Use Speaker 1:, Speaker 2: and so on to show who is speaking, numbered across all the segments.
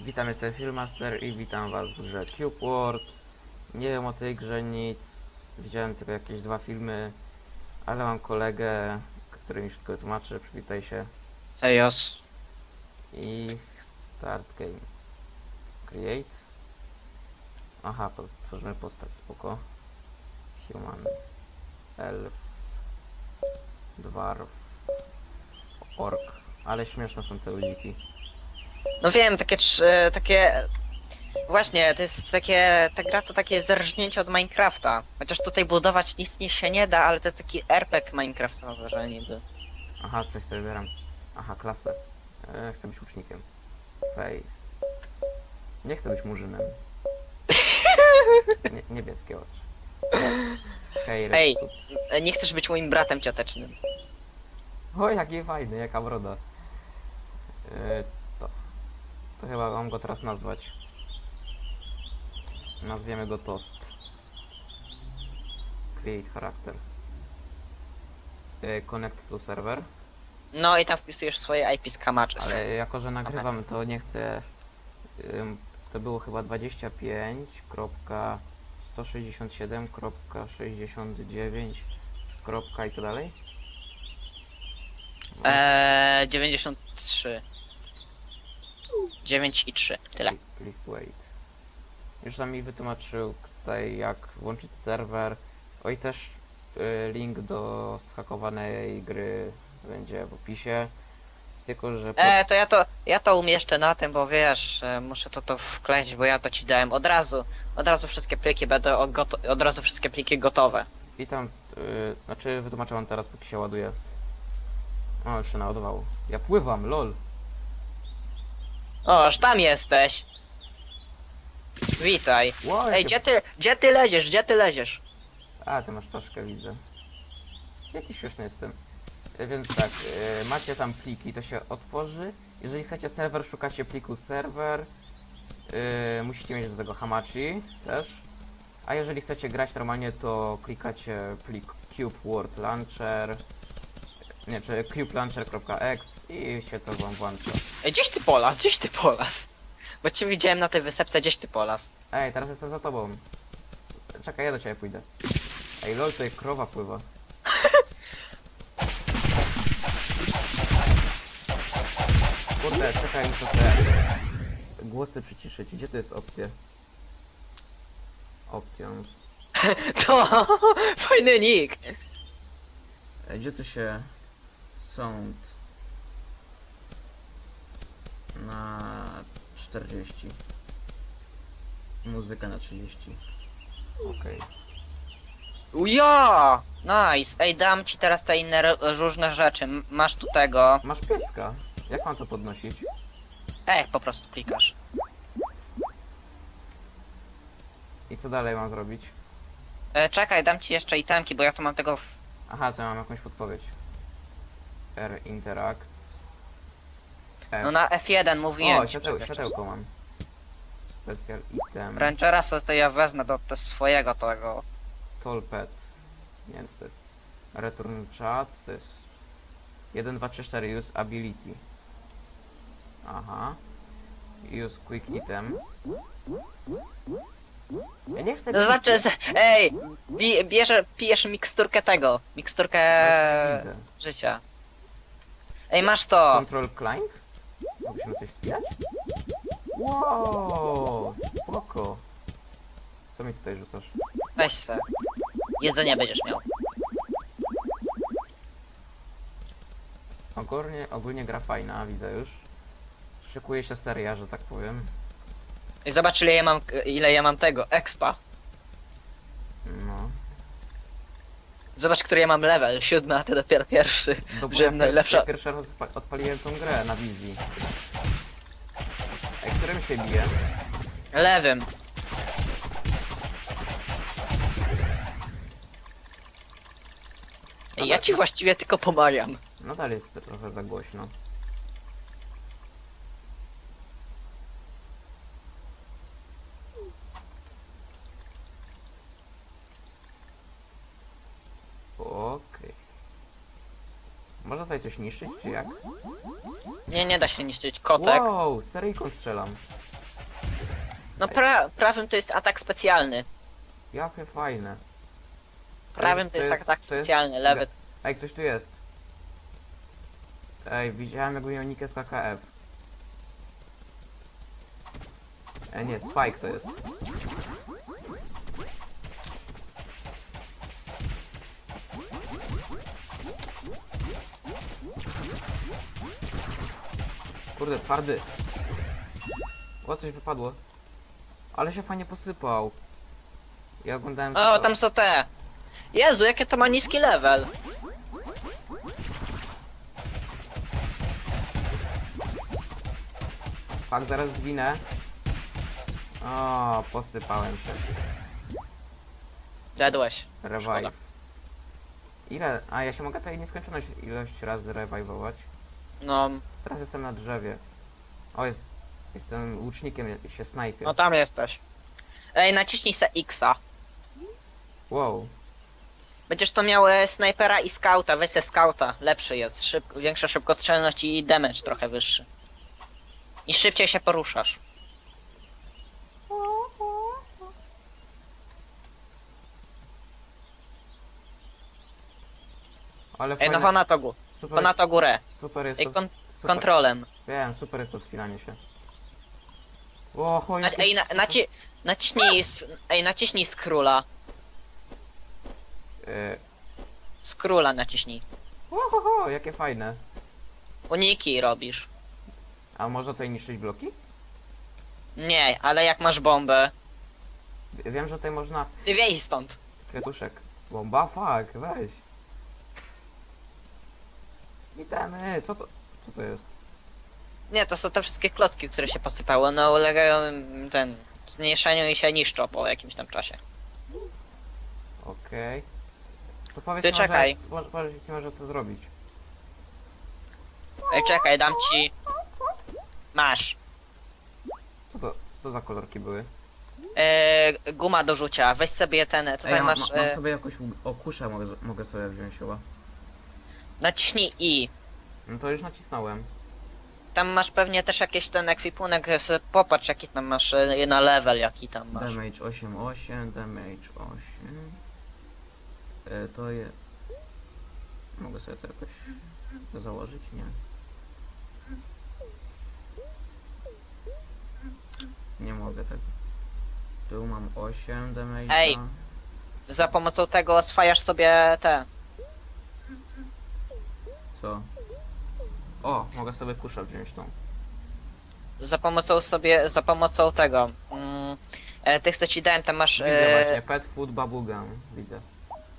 Speaker 1: Witam, jestem Filmmaster i witam was w grze Cube World. Nie wiem o tej grze nic, widziałem tylko jakieś dwa filmy, ale mam kolegę, który mi wszystko tłumaczy, przywitaj się.
Speaker 2: Ejos.
Speaker 1: I start game. Create. Aha, tworzymy postać, spoko. Human. Elf. Dwarf. Ork. Ale śmieszne są te ludziki.
Speaker 2: No wiem, takie takie... Właśnie, to jest takie, ta gra to takie zerżnięcie od Minecrafta. Chociaż tutaj budować nic nie się nie da, ale to jest taki RPG Minecraftowy, że niby.
Speaker 1: Aha, coś sobie wybieram. Aha, klasę. E, chcę być łucznikiem. Face. Nie chcę być murzynem. Nie, niebieskie oczy. Hej,
Speaker 2: Ej.
Speaker 1: Repsut.
Speaker 2: E, Nie chcesz być moim bratem ciotecznym.
Speaker 1: O, jaki fajny, jaka broda. E, to. To chyba mam go teraz nazwać. Nazwiemy go Toast. Create character. E, connect to server.
Speaker 2: No i tam wpisujesz swoje IP z Kamaczys.
Speaker 1: Ale jako, że nagrywam, to nie chcę. ym, To było chyba 25.167.69. Kropka i co dalej?
Speaker 2: Eee, 93. 9 i 3. Tyle.
Speaker 1: Please wait. Już sam mi wytłumaczył tutaj jak włączyć serwer. Oj też y, link do zhakowanej gry będzie w opisie. Tylko, że... po-
Speaker 2: E, to ja to, ja to umieszczę na tym, bo wiesz, e, muszę to to wkleść, bo ja to ci dałem od razu. Od razu wszystkie pliki będą o- goto- od razu wszystkie pliki gotowe.
Speaker 1: I tam, y, znaczy wytłumaczę wam teraz, póki się ładuje. O, już się naładowało. Ja pływam, lol.
Speaker 2: O, aż tam jesteś. Witaj.
Speaker 1: Wow,
Speaker 2: Ej,
Speaker 1: jakie-
Speaker 2: gdzie ty, gdzie ty leziesz, gdzie ty leziesz?
Speaker 1: A, ty masz czaszkę, widzę. Jaki śmieszny jestem. Y, Więc tak, y, macie tam pliki, to się otworzy. Jeżeli chcecie serwer, szukacie pliku serwer. Y, musicie mieć do tego Hamachi też. A jeżeli chcecie grać normalnie, to klikacie plik Cube World Launcher. Nie, czy cubelauncher.exe i się to wam włącza.
Speaker 2: Ej, gdzieś ty polas, gdzieś ty polas. Bo cię widziałem na tej wysepce, gdzieś ty polas.
Speaker 1: Ej, teraz jestem za tobą. Czekaj, ja do ciebie pójdę. Ej, lol, tutaj krowa pływa. Kurde, czekaj, muszę sobie głosy przyciszyć. Gdzie to jest opcja? Options.
Speaker 2: To fajny nick.
Speaker 1: Ej, gdzie tu się sound na 40 muzyka na 30 okej
Speaker 2: Uja! Nice. Ej, dam ci teraz te inne ro- różne rzeczy. M- Masz tu tego.
Speaker 1: masz pieska jak mam to podnosić
Speaker 2: Ej, po prostu klikasz.
Speaker 1: i co dalej mam zrobić
Speaker 2: E, czekaj, dam ci jeszcze itemki, bo ja tu mam tego w...
Speaker 1: aha to ja mam jakąś podpowiedź R interact F.
Speaker 2: No na F1 mówiłem
Speaker 1: o
Speaker 2: ci
Speaker 1: świateł,
Speaker 2: przecież.
Speaker 1: światełko mam special item
Speaker 2: Rangera to, to ja wezmę do, do swojego tego.
Speaker 1: Tollpad. Nie wiem co to jest. Return chat to jest 1, 2, 3, 4 use ability. Aha. Use quick item. Ja nie chcę
Speaker 2: No znaczy, z- ej, bi, bierze, pijesz miksturkę tego. Miksturkę
Speaker 1: Widzę.
Speaker 2: życia. Ej, masz to.
Speaker 1: Control client? Musimy coś wspierać? Wow, spoko. Co mi tutaj rzucasz?
Speaker 2: Weź se. Jedzenie będziesz miał.
Speaker 1: Ogólnie, ogólnie gra fajna, widzę już. Szykuje się seria, że tak powiem.
Speaker 2: I zobacz ile ja mam, ile ja mam tego, expa.
Speaker 1: No.
Speaker 2: Zobacz, który ja mam level, siódmy, a ty dopiero pierwszy.
Speaker 1: No bo
Speaker 2: Że
Speaker 1: ja
Speaker 2: najlepsza-
Speaker 1: Ja pierwszy raz odpa- odpaliłem tą grę na wizji. Ej, którym się bije?
Speaker 2: Lewym. Ej, ja ci właściwie tylko pomagam.
Speaker 1: Nadal jest trochę za głośno. Okej. Można tutaj coś niszczyć, czy jak?
Speaker 2: Nie, nie da się niszczyć kotek.
Speaker 1: Wow, seryjką strzelam.
Speaker 2: No pra prawym to jest atak specjalny.
Speaker 1: Jakie fajne.
Speaker 2: Prawym to jest atak specjalny, lewy.
Speaker 1: Ej, ktoś tu jest. Ej, widziałem jak miał nikę z KKF. E, nie, Spike to jest. Kurde, twardy. O, coś wypadło. Ale się fajnie posypał. Ja oglądałem...
Speaker 2: O, tam są te. Jezu, jakie to ma niski level.
Speaker 1: Fak, zaraz zginę. O, posypałem się.
Speaker 2: Zjadłeś.
Speaker 1: Revive.
Speaker 2: Szkoda.
Speaker 1: Ile? A, ja się mogę tutaj nieskończoność ilość razy revivować.
Speaker 2: No,
Speaker 1: Teraz jestem na drzewie. O, jest... Jestem łucznikiem, je- się snajpię.
Speaker 2: no tam jesteś. Ej, naciśnij se Xa.
Speaker 1: Wow.
Speaker 2: Będziesz to miał e, snajpera i skauta, weź se skauta. Lepszy jest, szyb większa szybkostrzelność i damage trochę wyższy. I szybciej się poruszasz.
Speaker 1: Ale
Speaker 2: Ej,
Speaker 1: fajne...
Speaker 2: no to,
Speaker 1: super,
Speaker 2: na to górę.
Speaker 1: super jest
Speaker 2: Ej,
Speaker 1: to...
Speaker 2: kon
Speaker 1: super,
Speaker 2: kontrolem.
Speaker 1: Wiem, super jest to wspinanie się. O, chuj,
Speaker 2: Na,
Speaker 1: jakie
Speaker 2: ej, na,
Speaker 1: super-
Speaker 2: naci naciśnij z, ej, naciśnij z króla.
Speaker 1: E,
Speaker 2: Z króla naciśnij.
Speaker 1: Ohoho, jakie fajne.
Speaker 2: Uniki robisz.
Speaker 1: A można tutaj niszczyć bloki?
Speaker 2: Nie, ale jak masz bombę,
Speaker 1: Wiem, że tutaj można...
Speaker 2: ty wiej stąd.
Speaker 1: Kwiatuszek. Bomba? Fuck, weź. Witamy, co to... Co to jest?
Speaker 2: Nie, to są te wszystkie klocki, które się posypały. No ulegają ten zmniejszeniu i się niszczą po jakimś tam czasie.
Speaker 1: Okej. To powiedz
Speaker 2: Ty
Speaker 1: może,
Speaker 2: czekaj.
Speaker 1: może, mi może co zrobić.
Speaker 2: Ej, czekaj, dam ci. Masz.
Speaker 1: Co to, co to za kolorki były?
Speaker 2: E, guma do rzucia. Weź sobie ten. Tutaj
Speaker 1: Ej,
Speaker 2: masz.
Speaker 1: ma, mam
Speaker 2: e,
Speaker 1: sobie jakąś u- okuszę mogę, mogę sobie wziąć chyba.
Speaker 2: Naciśnij I.
Speaker 1: No to już nacisnąłem.
Speaker 2: Tam masz pewnie też jakiś ten ekwipunek. Popatrz, jaki tam masz e, na level, jaki tam masz.
Speaker 1: Damage 8,8, damage 8. E, to je... Mogę sobie to jakoś założyć? Nie. Nie mogę tak. Tu mam 8 damage.
Speaker 2: Ej. Za pomocą tego oswajasz sobie te.
Speaker 1: Co? O, mogę sobie kuszę wziąć tą.
Speaker 2: Za pomocą sobie. Za pomocą tego. Mm, e, tych co ci dałem, tam masz.
Speaker 1: Widzę
Speaker 2: E,
Speaker 1: właśnie, pet food bubblegum. Widzę.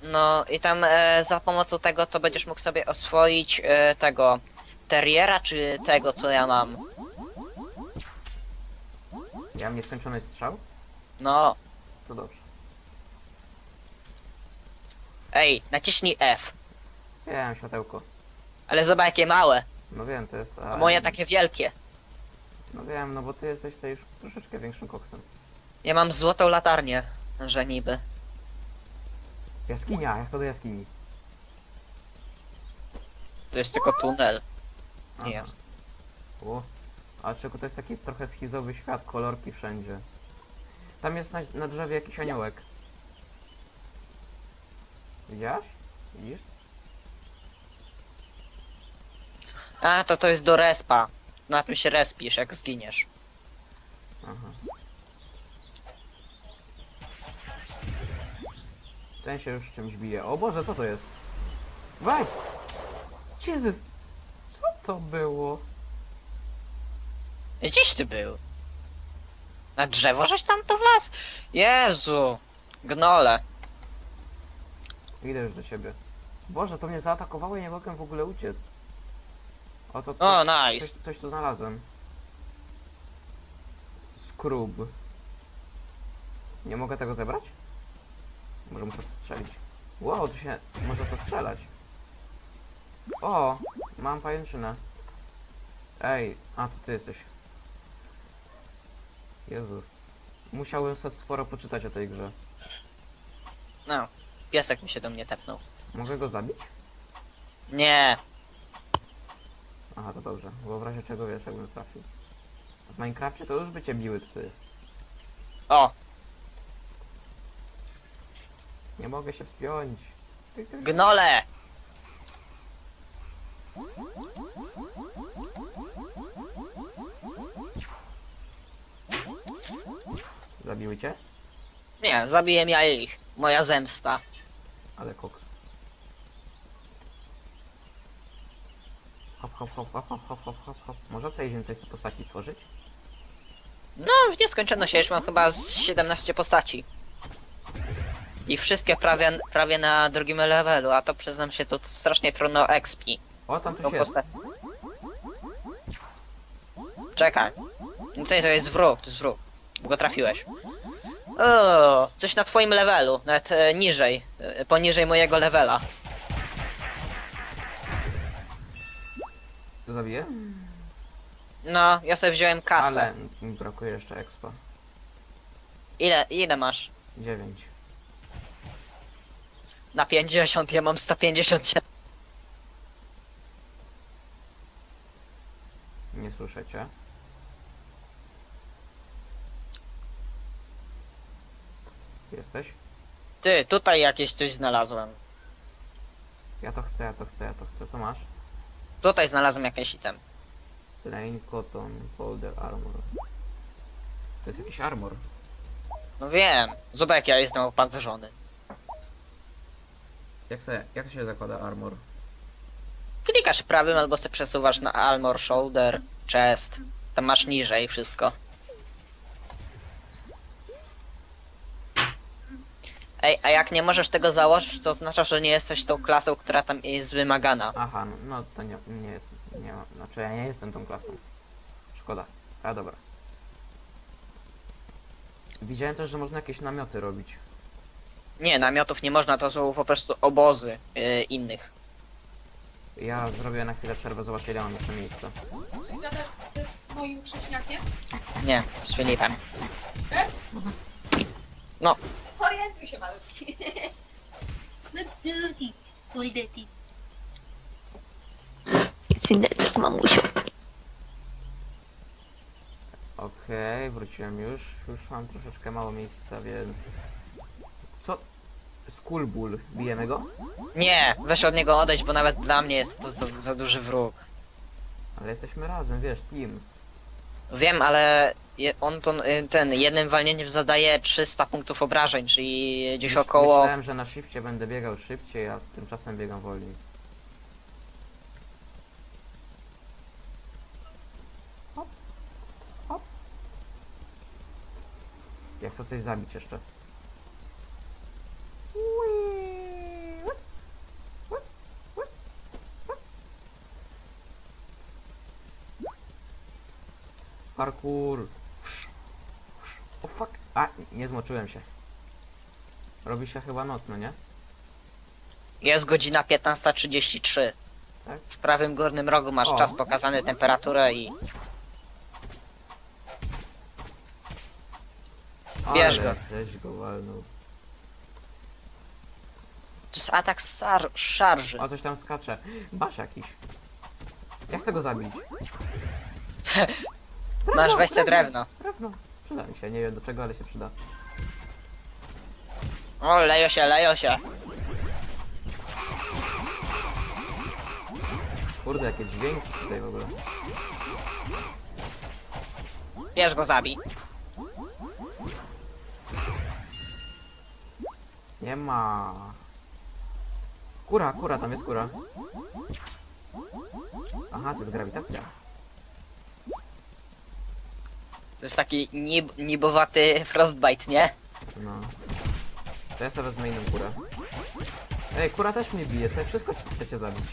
Speaker 2: No i tam e, za pomocą tego to będziesz mógł sobie oswoić e, tego terriera, czy tego co ja mam.
Speaker 1: Ja mam nieskończony strzał?
Speaker 2: No,
Speaker 1: To dobrze.
Speaker 2: ej, naciśnij F.
Speaker 1: Wiem, światełko.
Speaker 2: Ale zobacz jakie małe,
Speaker 1: No wiem, to jest...
Speaker 2: a moje takie wielkie.
Speaker 1: No wiem, no bo ty jesteś tutaj już troszeczkę większym koksem.
Speaker 2: Ja mam złotą latarnię, że niby.
Speaker 1: Jaskinia, ja chcę do jaskini.
Speaker 2: To jest tylko tunel.
Speaker 1: Aha.
Speaker 2: Nie jest.
Speaker 1: O. A czego to jest taki trochę schizowy świat, kolorki wszędzie. Tam jest na, na drzewie jakiś aniołek. Widziałaś? Widzisz?
Speaker 2: A, to to jest do respa. Na tym się respisz, jak zginiesz.
Speaker 1: Aha. Ten się już czymś bije. O Boże, co to jest? Weź! Jezus! Co to było?
Speaker 2: Gdzieś ty był? Na drzewo żeś tam to wlazł? Jezu! Gnole.
Speaker 1: Idę już do ciebie. Boże, to mnie zaatakowało i nie mogłem w ogóle uciec. O co
Speaker 2: O,
Speaker 1: coś,
Speaker 2: nice.
Speaker 1: coś tu znalazłem. Skrub. Nie mogę tego zebrać? Może muszę to strzelić. Wow, tu się... Może to strzelać. O! Mam pajęczynę. Ej, a to ty jesteś. Jezus. Musiałem sobie sporo poczytać o tej grze.
Speaker 2: No, piesek mi się do mnie tepnął.
Speaker 1: Mogę go zabić?
Speaker 2: Nie,
Speaker 1: Aha, to dobrze. Bo w razie czego wiesz, jakbym trafił. W Minecrafcie to już by cię biły psy.
Speaker 2: O,
Speaker 1: Nie mogę się wspiąć. Ty, ty.
Speaker 2: gnole!
Speaker 1: Zabiły cię?
Speaker 2: Nie, zabiję ja ich. Moja zemsta.
Speaker 1: Ale koks. hop, hop, hop, hop, hop, hop, hop, hop. Można tutaj więcej z postaci stworzyć?
Speaker 2: No, w nieskończoność, ja już mam chyba z 17 postaci. I wszystkie prawie, prawie na drugim levelu, a to przyznam się, to strasznie trudno expi.
Speaker 1: O, tam coś Tą jest.
Speaker 2: posta- Czekaj. No tutaj to jest wróg, to jest wróg. Bo go trafiłeś. O, coś na twoim levelu, nawet e, niżej, e, poniżej mojego levela.
Speaker 1: Zabiję?
Speaker 2: No, ja sobie wziąłem kasę.
Speaker 1: Ale mi brakuje jeszcze expa.
Speaker 2: Ile, ile masz?
Speaker 1: 9.
Speaker 2: Na 50, ja mam 150.
Speaker 1: Nie słyszę cię. Jesteś?
Speaker 2: Ty, tutaj jakieś coś znalazłem.
Speaker 1: Ja to chcę, ja to chcę, ja to chcę. Co masz?
Speaker 2: Tutaj znalazłem jakiś item.
Speaker 1: Plain cotton folder armor. To jest jakiś armor.
Speaker 2: No wiem, zobacz jak ja jestem opancerzony.
Speaker 1: Jak se, jak się zakłada armor?
Speaker 2: Klikasz prawym albo se przesuwasz na armor, shoulder, chest. Tam masz niżej wszystko. Ej, a jak nie możesz tego założyć, to oznacza, że nie jesteś tą klasą, która tam jest wymagana.
Speaker 1: Aha, no, no to nie, nie jest, nie ma, znaczy ja nie jestem tą klasą. Szkoda. A dobra. Widziałem też, że można jakieś namioty robić.
Speaker 2: Nie, namiotów nie można, to są po prostu obozy yy, innych.
Speaker 1: Ja zrobię na chwilę przerwę, zobaczę ile mam jeszcze miejsca.
Speaker 3: Czy gadasz z, z moim krześniakiem?
Speaker 2: Nie, z Filipem.
Speaker 3: Orientuj się malutki. No co ty, kurde ty.
Speaker 4: Syneczek, mamusiu.
Speaker 1: Okej, wróciłem już. Już mam troszeczkę mało miejsca, więc... Co? Skullbull. Bijemy go?
Speaker 2: Nie, weź od niego odejść, bo nawet dla mnie jest to za, za duży wróg.
Speaker 1: Ale jesteśmy razem, wiesz, team.
Speaker 2: Wiem, ale je, on to, y, ten jednym walnięciem zadaje 300 punktów obrażeń, czyli gdzieś
Speaker 1: Myśl-
Speaker 2: około...
Speaker 1: Myślałem, że na shifcie będę biegał szybciej, a tymczasem biegam wolniej. Hop, hop. Ja chcę coś zabić jeszcze. Parkour. A, nie zmoczyłem się. Robi się chyba nocno, nie?
Speaker 2: Jest godzina 15.33.
Speaker 1: Tak?
Speaker 2: W prawym górnym rogu masz
Speaker 1: O.
Speaker 2: czas pokazany, temperaturę i... Bierz
Speaker 1: Ale
Speaker 2: go.
Speaker 1: Żeś go walnął.
Speaker 2: To jest atak sar- szarży.
Speaker 1: O, coś tam skacze. Basz jakiś. Ja chcę go zabić.
Speaker 2: Masz weź se drewno.
Speaker 1: Drewno. Przyda mi się, nie wiem do czego, ale się przyda.
Speaker 2: O, lejo się, lejo się.
Speaker 1: Kurde, jakie dźwięki tutaj w ogóle.
Speaker 2: Bierz go, zabij.
Speaker 1: Nie ma. Kura, kura, tam jest kura. Aha, to jest grawitacja.
Speaker 2: To jest taki nib nibowaty frostbite, nie?
Speaker 1: No. To ja sobie wezmę inną kurę. Ej, kura też mnie bije, to wszystko ci chcecie zabić.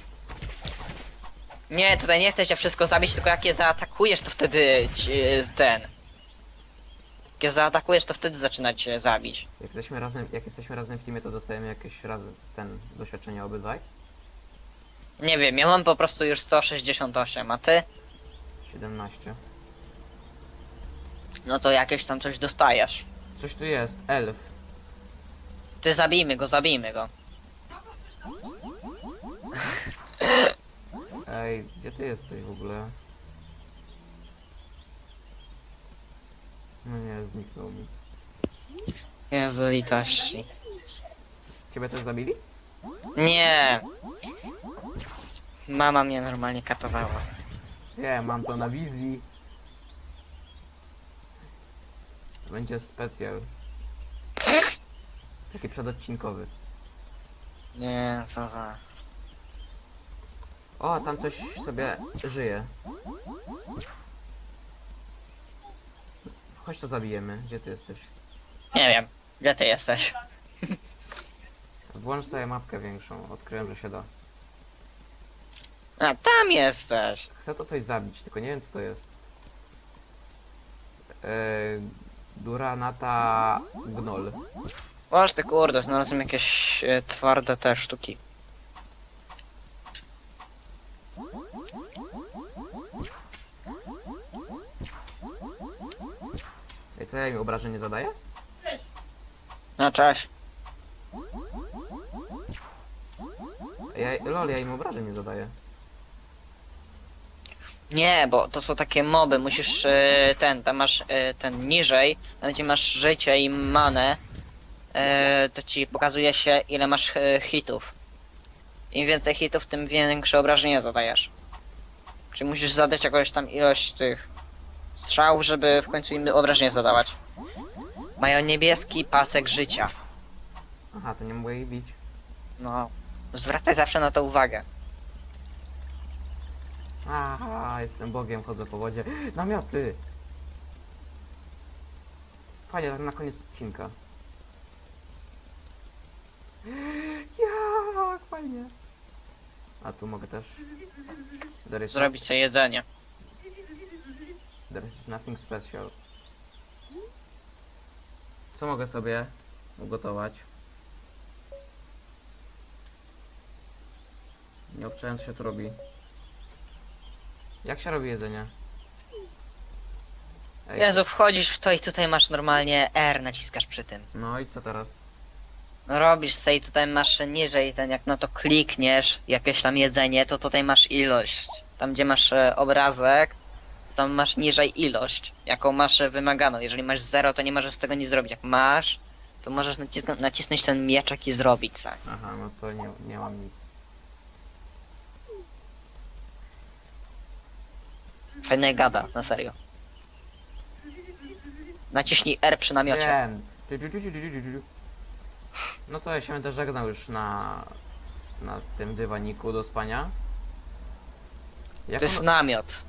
Speaker 2: Nie, tutaj nie chcecie wszystko zabić, tylko jak je zaatakujesz, to wtedy ci, ten... Jak je zaatakujesz, to wtedy zaczyna cię zabić.
Speaker 1: Jak jesteśmy razem, jak jesteśmy razem w teamie, to dostajemy jakieś raz ten doświadczenie obydwaj?
Speaker 2: Nie wiem, ja mam po prostu już 168, a ty?
Speaker 1: 17.
Speaker 2: No to jakieś tam coś dostajesz.
Speaker 1: Coś tu jest, elf.
Speaker 2: Ty zabijmy go, zabijmy go.
Speaker 1: Ej, gdzie ty jesteś w ogóle? No nie, zniknął mi.
Speaker 2: Jezu litości.
Speaker 1: Ciebie też zabili?
Speaker 2: Nie! Mama mnie normalnie katowała.
Speaker 1: Nie, mam to na wizji. Będzie specjal. Taki przedodcinkowy.
Speaker 2: Nie, co za...
Speaker 1: O, tam coś sobie żyje. Chodź to zabijemy. Gdzie ty jesteś?
Speaker 2: Nie wiem, gdzie ty jesteś?
Speaker 1: Włącz sobie mapkę większą. Odkryłem, że się da.
Speaker 2: A, tam jesteś!
Speaker 1: Chcę to coś zabić, tylko nie wiem co to jest. Eee, Duranata Gnol.
Speaker 2: Boż ty kurde, znalazłem jakieś e, twarde te sztuki.
Speaker 1: Ej, co ja im obrażeń nie zadaję?
Speaker 2: No cześć.
Speaker 1: Ja, lol, ja im obrażeń nie zadaję.
Speaker 2: Nie, bo to są takie moby, musisz e, ten, tam masz e, ten niżej, tam gdzie masz życie i manę, e, to ci pokazuje się ile masz e, hitów. Im więcej hitów, tym większe obrażenia zadajesz. Czyli musisz zadać jakąś tam ilość tych strzałów, żeby w końcu im obrażenia zadawać. Mają niebieski pasek życia.
Speaker 1: Aha, to nie mogę ich bić.
Speaker 2: No, zwracaj zawsze na to uwagę.
Speaker 1: Aha, jestem bogiem, chodzę po wodzie. Namioty! Fajnie, tak na koniec odcinka. Jak fajnie. A tu mogę też. There is,
Speaker 2: Zrobić sobie jedzenie.
Speaker 1: there is nothing special. Co mogę sobie ugotować? Nie obczałem co się tu robi. Jak się robi jedzenie? Ej,
Speaker 2: Jezu, wchodzisz w to i tutaj masz normalnie R, naciskasz przy tym.
Speaker 1: No i co teraz?
Speaker 2: No robisz sobie i tutaj masz niżej ten, jak na to klikniesz, jakieś tam jedzenie, to tutaj masz ilość. Tam gdzie masz e, obrazek, tam masz niżej ilość, jaką masz e, wymaganą. Jeżeli masz 0, to nie możesz z tego nic zrobić. Jak masz, to możesz nacisnąć, nacisnąć ten mieczek i zrobić sobie.
Speaker 1: Aha, no to nie, nie mam nic.
Speaker 2: Fajnie gada, na serio. Naciśnij R przy namiocie.
Speaker 1: Wiem. No to ja się będę żegnał już na, na tym dywaniku do spania. Jak
Speaker 2: To jest
Speaker 1: ono-
Speaker 2: namiot.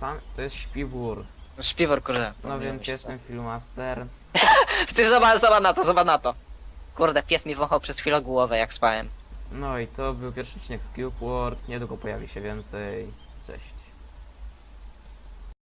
Speaker 1: sam, to jest śpiwór.
Speaker 2: Śpiwór kurze.
Speaker 1: No więc jestem filmaster.
Speaker 2: Ty zobacz, zobacz na to, zobacz na to. Kurde, pies mi wąchał przez chwilę głowę jak spałem.
Speaker 1: No i to był pierwszy odcinek z Cube World. Niedługo pojawi się więcej.